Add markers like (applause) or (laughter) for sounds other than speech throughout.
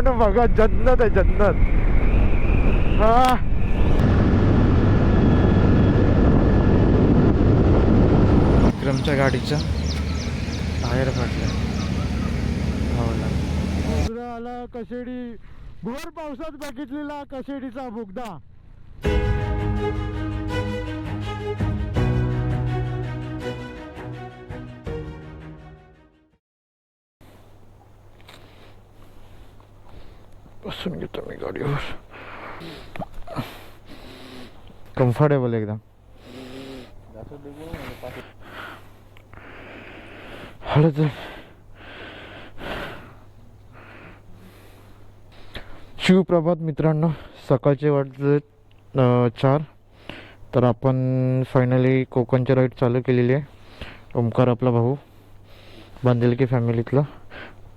भावानं बघा जन्नत आहे जन्नत. हा. विक्रमच्या गाडीच्या टायर फाटल्या. भावाला आला कशेडी. भर पावसात बघितलेला कशेडीचा बोगदा. बसून घेतो मी गाडीवर कम्फर्टेबल एकदम हळद शिवप्रभात मित्रांनो सकाळचे वाजले अं, चार. तर आपण फायनली कोकणची राईड चालू केलेली आहे. ओमकार आपला भाऊ. बांधिलकी फॅमिलीतला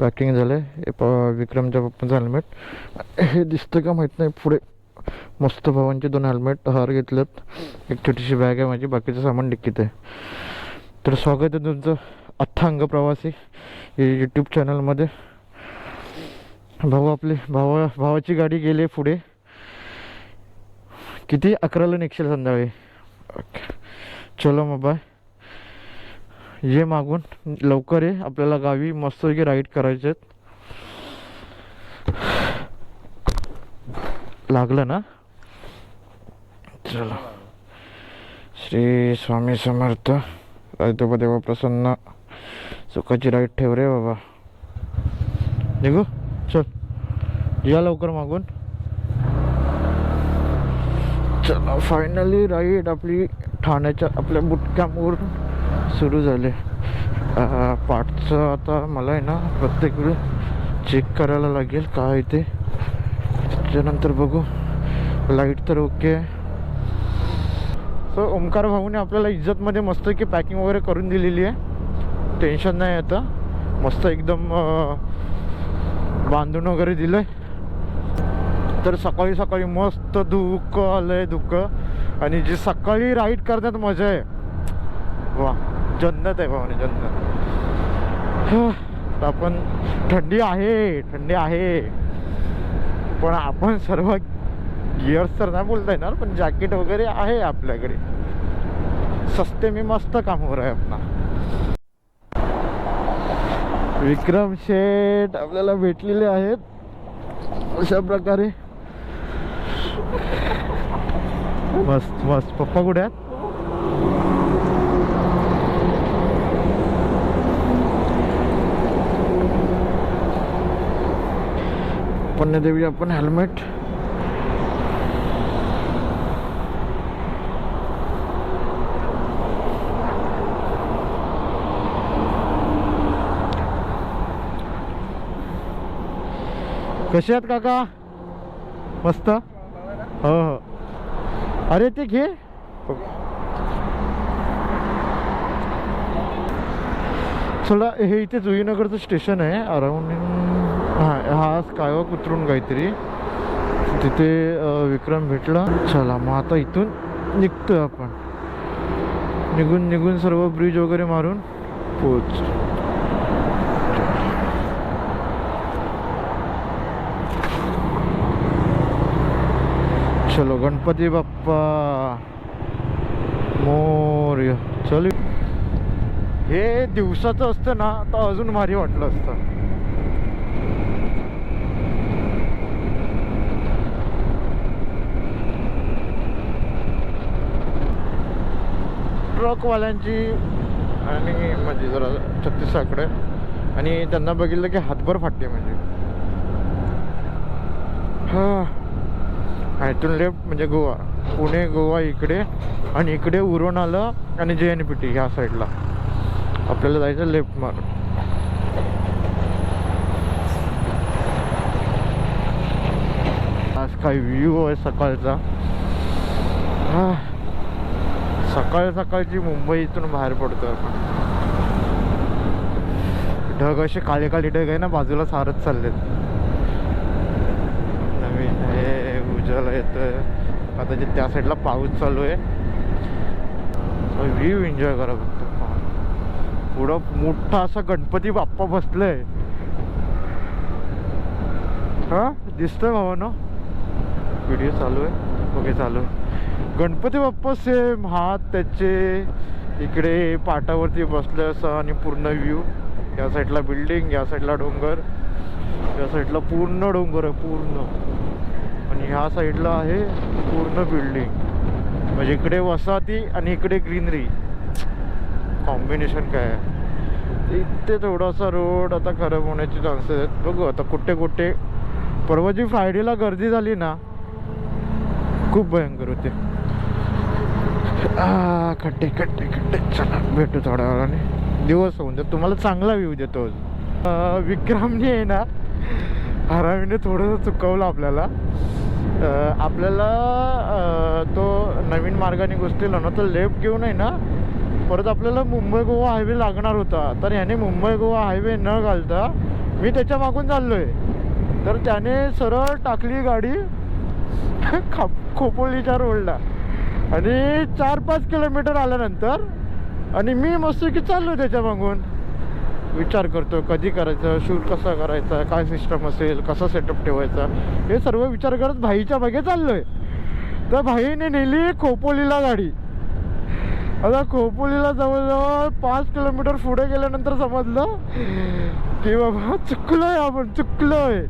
पॅकिंग झालं आहे प विक्रमच्या पप्पांचं हेल्मेट हे दिसतं का माहीत नाही. पुढे मस्त भावांचे दोन हेल्मेट हार घेतलेत एक छोटीशी बॅग आहे माझी. बाकीचं सामान डिक्कीत आहे. तर स्वागत आहे तुमचं अथांग प्रवासी हे यूट्यूब चॅनलमध्ये भाऊ आपले भावा भावाची गाडी गेली पुढे. किती अकराला निघशील संध्याकाळी? ओके. चलो मग बाय ये मागून लवकर ये. आपल्याला गावी मस्तपैकी राईड करायचे आहेत. लागलं ना? चला. श्री स्वामी समर्थ. रायतोबा देवा प्रसन्न सुखाची राईड ठेव रे बाबा. निघू? चल. या लवकर मागून. चला फायनली राईड आपली ठाण्याच्या आपल्या बुटक्यामवरून सुरू झाले. पार्टचं आता मला आहे ना प्रत्येक वेळी चेक करायला लागेल काय ते. त्याच्यानंतर बघू. लाइट तर ओके आहे. सो ओमकार भाऊने आपल्याला इज्जतमध्ये मस्त की पॅकिंग वगैरे करून दिलेली आहे. टेन्शन नाही आता. मस्त एकदम बांधून वगैरे दिलं आहे तर सकाळी सकाळी मस्त धुकं आलं आहे धुकं आणि जे सकाळी राईड करण्यात मजा आहे. वा जन्नत आहे भावाने जन्नत. आपण थंडी आहे थंडी आहे. पण आपण सर्व गिअर्स तर नाही बोलता येणार पण जॅकेट वगैरे आहे आपल्याकडे. सस्ते मी मस्त कामावर आहे आपला. विक्रम शेठ आपल्याला भेटलेले आहेत. अशा प्रकारे. मस्त मस्त. पप्पा कुठे आहेत? पुण्यदेवी आपण हेल्मेट कसे आहेत काका? मस्त? हो हो. अरे ते घे. चला हे इथे जुईनगरचं स्टेशन आहे. अराउंड हां हा स्कायवॉक उतरून काहीतरी. तिथे विक्रम भेटला. चला मग आता इथून निघतोय आपण. निघून निघून सर्व ब्रिज वगैरे मारून. पोच चलो गणपती बाप्पा. मोर्य. चल. हे दिवसाचं असतं ना तर अजून भारी वाटलं असतं. ट्रकवाल्यांची आणि म्हणजे जरा छत्तीसकडे. आणि त्यांना बघितलं की हातभर फाटते म्हणजे. हा. इथून लेफ्ट म्हणजे गोवा. पुणे गोवा इकडे आणि इकडे उरण आलं आणि जे एन पी टी ह्या साईडला. आपल्याला जायचं लेफ्ट मारून. आज काय व्ह्यू आहे सकाळचा. हा. सकाळ सकाळची मुंबई इथून बाहेर पडतो आपण. ढग असे काळे काळे ढग आहे ना बाजूला सारत चाललेत. नवीन हे उजाला येतोय. आता जे त्या साईडला पाऊस चालू आहे. व्ह्यू एन्जॉय करा फक्त. पुढं मोठा असा गणपती बाप्पा बसलाय. हा? दिसतोय भावानो? व्हिडिओ चालू आहे. ओके चालू आहे. गणपती बाप्पा सेम हात त्याचे इकडे पाटावरती बसले असं आणि पूर्ण व्ह्यू या साईडला बिल्डिंग या साईडला डोंगर. या साईडला पूर्ण डोंगर आहे पूर्ण. आणि ह्या साईडला आहे पूर्ण बिल्डिंग म्हणजे इकडे वसाहती आणि इकडे ग्रीनरी कॉम्बिनेशन काय आहे? इथे थोडासा रोड आता खराब होण्याचे चान्सेस आहेत. बघू आता कुठे कुठे. परवाची फ्रायडेला गर्दी झाली ना खूप भयंकर होते. खड्डे खड्डे खड्डे. चला भेटू थोड्या वेळाने दिवस होऊन जात. तुम्हाला चांगला व्ह्यू देतो विक्रमने आहे ना हरामीने थोडंसं चुकवलं आपल्याला. आपल्याला तो नवीन मार्गाने घुसलेला ना तो लेफ्ट घेऊन आहे ना परत आपल्याला मुंबई गोवा हायवे लागणार होता. तर याने मुंबई गोवा हायवे न घालता मी त्याच्या मागून चाललो आहे तर त्याने सरळ टाकली गाडी (laughs) खाप खोपोलीच्या रोडला आणि चार पाच किलोमीटर आल्यानंतर आणि मी मस्त की चाललो त्याच्या मागून. विचार करतो कधी करायचं शूट कसा करायचा काय सिस्टम असेल कसा सेटअप ठेवायचा हे सर्व विचार करत भाईच्या मागे आहे तर भाईने नेली खोपोलीला गाडी. आता खोपोलीला जवळजवळ पाच किलोमीटर पुढे गेल्यानंतर समजलं की बाबा चुकलोय आपण चुकलोय.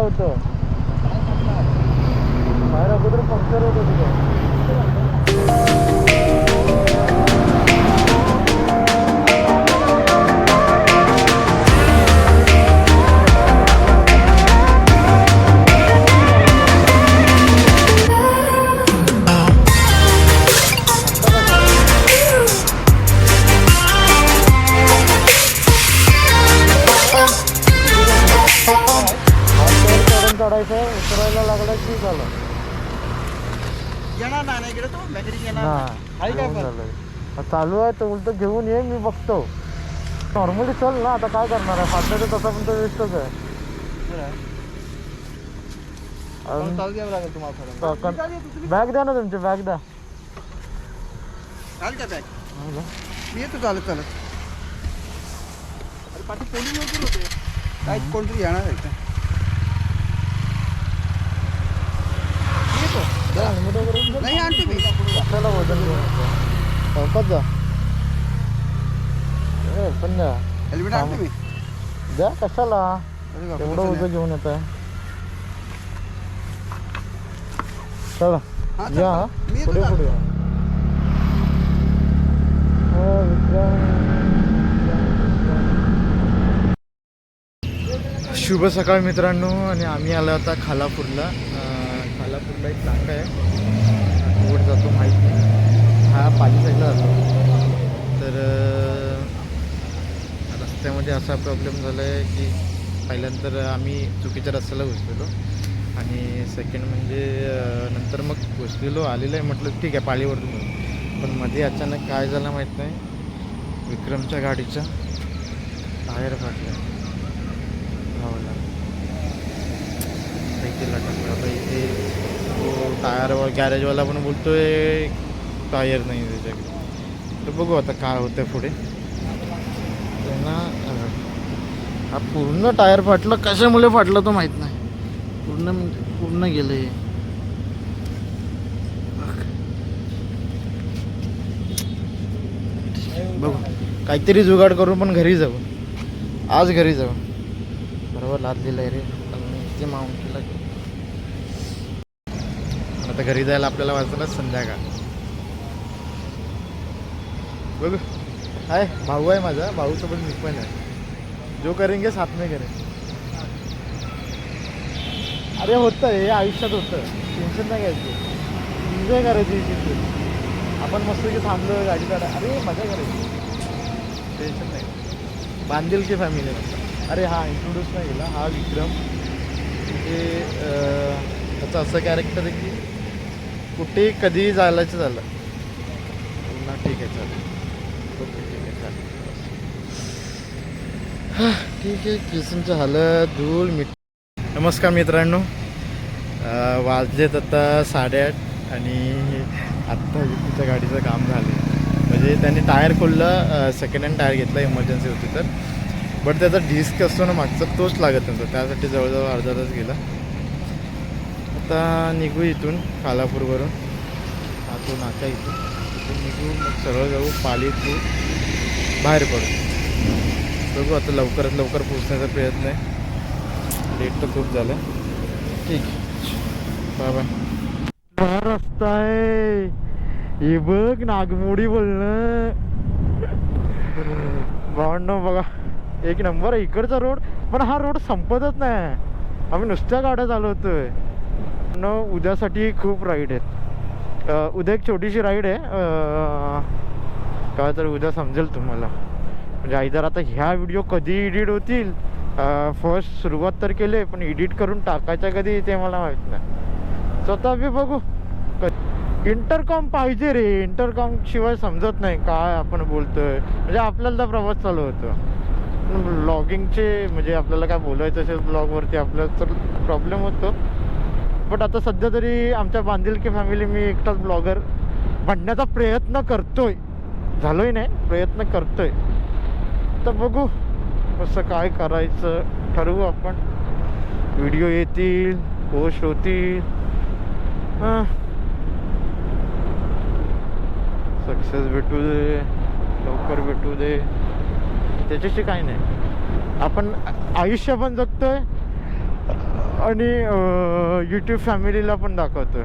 auto. चालू आहे तर उलट घेऊन ये मी बघतो. नॉर्मली चल ना आता काय करणार आहे? फाटलं तर तसा पण तर वेस्टच आहे. अजून चालू द्यावं लागेल तुम्हाला का- थोडं बॅग द्या ना तुमची बॅग द्या. चाल का बॅग मी येतो चालत चालत अरे पाठी पोलीस लवकर होते? काय कोणतरी येणार आहे मी येतो. नाही आणते मी. कशाला वजन घेऊन येतो? चौकात जा. ए, पण द्या हेल्मेट आणते मी. द्या कशाला? एवढं नाही? घेऊन येत आहे चला या पुढे चालत. पुढे. या. हो, विक्रम. शुभ सकाळ मित्रांनो आणि आम्ही आलो आता खालापूरला. खालापूरला एक नाका आहे. जातो माहीत नाही. हा पाली साईडला जातो तर रस्त्यामध्ये असा प्रॉब्लेम झाला आहे की पहिल्यांदा आम्ही चुकीच्या रस्त्याला घुसलेलो. आणि सेकंड म्हणजे नंतर मग घुसलेलो आलेलं आहे म्हटलं ठीक आहे पाळीवरून पण मध्ये अचानक काय झालं माहीत नाही. विक्रमच्या गाडीचा टायर फाटला धावाला सायकलला टाकला आता इथे तो टायरवर गॅरेजवाला पण बोलतोय टायर नाही त्याच्याकडे. तर बघू आता काय होतं पुढे. त्यांना हा पूर्ण टायर फाटलं कशामुळे फाटलं तो माहीत नाही. पूर्ण म्हणजे पूर्ण गेलं हे बघू. काहीतरी जुगाड करून पण घरी जाऊ. आज घरी जाऊ. बरोबर लादलेलं आहे रे. ते माउंटला आता घरी जायला आपल्याला वाजलं संध्याकाळ. बघू आहे भाऊ आहे माझा. भाऊसोबत मी पण आहे. जो करेंगे साथ में करेन अरे होतं हे आयुष्यात होतं टेन्शन नाही घ्यायचं. एन्जॉय करायची ही आपण मस्त की थांबलो गाडी काढा. अरे मजा करायची. टेन्शन नाही. बांधील की फॅमिली म्हणतात अरे हा इंट्रोड्यूस नाही केला. हा विक्रम. म्हणजे त्याचं असं कॅरेक्टर आहे की कुठे कधीही जायलाच झालं. पुन्हा ठीक आहे चालेल ओके ठीक आहे चालेल हा, ठीक आहे किसमचं हालत धूळ मिठ नमस्कार मित्रांनो. वाजलेत आता साडेआठ आणि आत्ता तिच्या गाडीचं काम झालं म्हणजे त्यांनी टायर खोललं सेकंड हँड टायर घेतला इमर्जन्सी होती तर. बट त्याचा डिस्क असतो ना मागचा तोच लागत नव्हता. त्यासाठी जवळजवळ अर्धा तास गेला. आता निघू इथून कालापूरवरून हा तो नाका इथून. इथून निघू मग सरळ जाऊ पाली थ्रू बाहेर पडू. बघू आता लवकरात लवकर पोचण्याचा प्रयत्न आहे. लेट तर खूप झालं. ठीक बाय बाय हा रस्ता आहे? हे बघ नागमोडी बोलणं. भावंड बघा. एक नंबर आहे इकडचा रोड पण हा रोड संपतच नाही. आम्ही नुसत्या गाड्या चालवतोय. न उद्यासाठी खूप राईड आहेत. उद्या एक छोटीशी राईड आहे. काय तर उद्या समजेल तुम्हाला. म्हणजे आयदर आता ह्या व्हिडिओ कधी एडिट होतील? फर्स्ट सुरुवात तर केले पण एडिट करून टाकायच्या कधी ते मला माहीत नाही. स्वतः बी बघू. इंटरकॉम पाहिजे रे. इंटरकॉम शिवाय समजत नाही काय आपण बोलतोय. म्हणजे आपल्याला तर प्रवास चालू होतो. ब्लॉगिंगचे म्हणजे आपल्याला काय बोलायचं असेल ब्लॉगवरती आपल्याला तर प्रॉब्लेम होतो. बट आता सध्या तरी आमच्या बांधिलकी फॅमिली मी एकटाच ब्लॉगर बनण्याचा प्रयत्न करतोय. झालोय नाही प्रयत्न करतोय. तर बघू कसं काय करायचं. ठरवू आपण. व्हिडिओ येतील पोस्ट होतील. सक्सेस भेटू दे लवकर भेटू दे. त्याच्याशी काही नाही. आपण आयुष्य पण जगतोय आणि यूट्यूब फॅमिलीला पण दाखवतोय.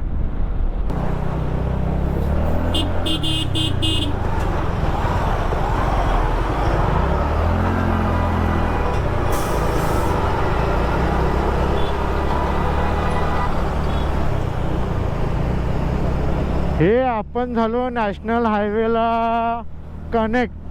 हे आपण झालो नॅशनल हायवेला कनेक्ट.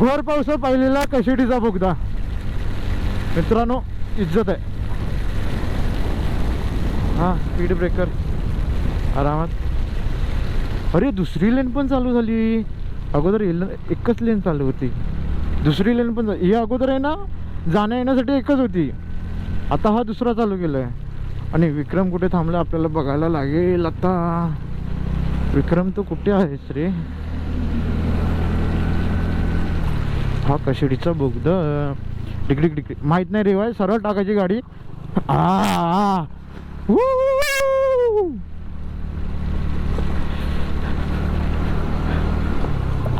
भर पावसा पाहिलेला कशिडीचा बोगदा. मित्रांनो इज्जत आहे. हा स्पीड ब्रेकर आरामात. अरे दुसरी लेन पण चालू झाली. अगोदर एकच लेन चालू होती. दुसरी लेन पण चा- ही अगोदर आहे ना जाण्या येण्यासाठी एकच होती. आता हा दुसरा चालू केला आहे आणि विक्रम कुठे थांबला आपल्याला बघायला लागेल आता. विक्रम तू कुठे आहेस रे? हा कशिडीचा बोगद. डिकडी टिकडी माहीत नाही रेवाय सरळ टाकायची गाडी. आ,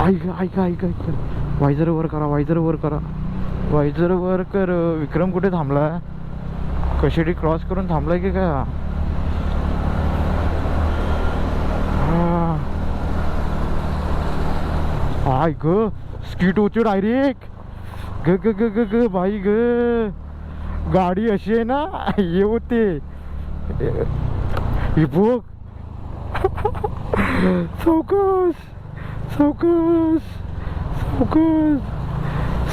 ऐका ऐका ऐक ऐक ऐक ऐक. वायझर वर करा वायझर वर करा. वायझर वर कर. विक्रम कुठे थांबला कशिडी क्रॉस करून थांबलाय की काय? हा. ऐक स्किट होती डायरेक्ट ग ग ग ग ग भाई ग. गाडी अशी आहे ना हे होते. हे बघ. चौकस चौकस सावकाश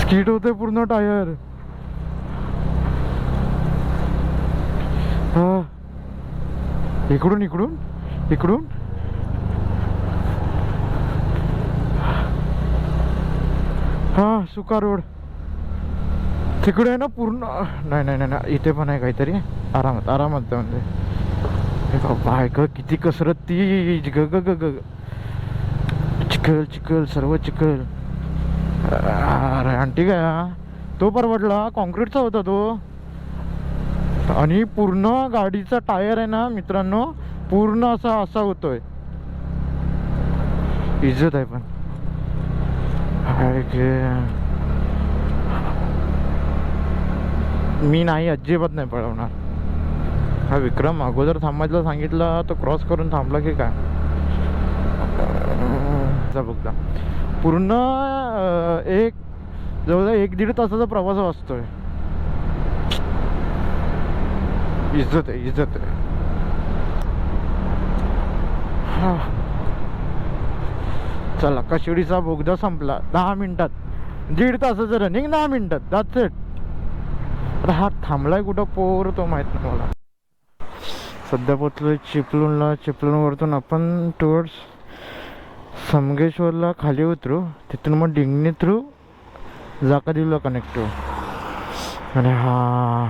स्किट होते पूर्ण टायर. हा. इकडून इकडून इकडून. हा सुका रोड. तिकडे आहे ना पूर्ण नाही नाही नाही नाही इथे पण आहे काहीतरी. आरामात आरामात जाऊन दे. बाबा आहे ग किती कसरत ती. ग ग ग ग. चिखल चिखल सर्व चिखल. अरे आंटी काय तो परवडला कॉन्क्रीटचा होता तो. आणि पूर्ण गाडीचा टायर आहे ना मित्रांनो पूर्ण असा असा होतोय. इज्जत आहे पण. मी नाही अजिबात नाही पळवणार. हा विक्रम अगोदर थांबायला सांगितलं तो क्रॉस करून थांबला की काय? जा बघता पूर्ण एक जवळजवळ एक दीड तासाचा प्रवास वाचतोय. इज्जत आहे इज्जत आहे. हा. चला कशिडीचा बोगदा संपला. दहा मिनिटात. दीड तासाचं रनिंग दहा मिनिटात. दॅट्स इट आता हा थांबलाय कुठं? पोर तो माहीत नाही मला. सध्या पोचलोय चिपलूणला चिपलूणवरतून आपण टुवर्ड्स समगेश्वरला खाली उतरू. तिथून मग डिंगणी थ्रू जाकादिवला कनेक्ट होऊ. आणि हा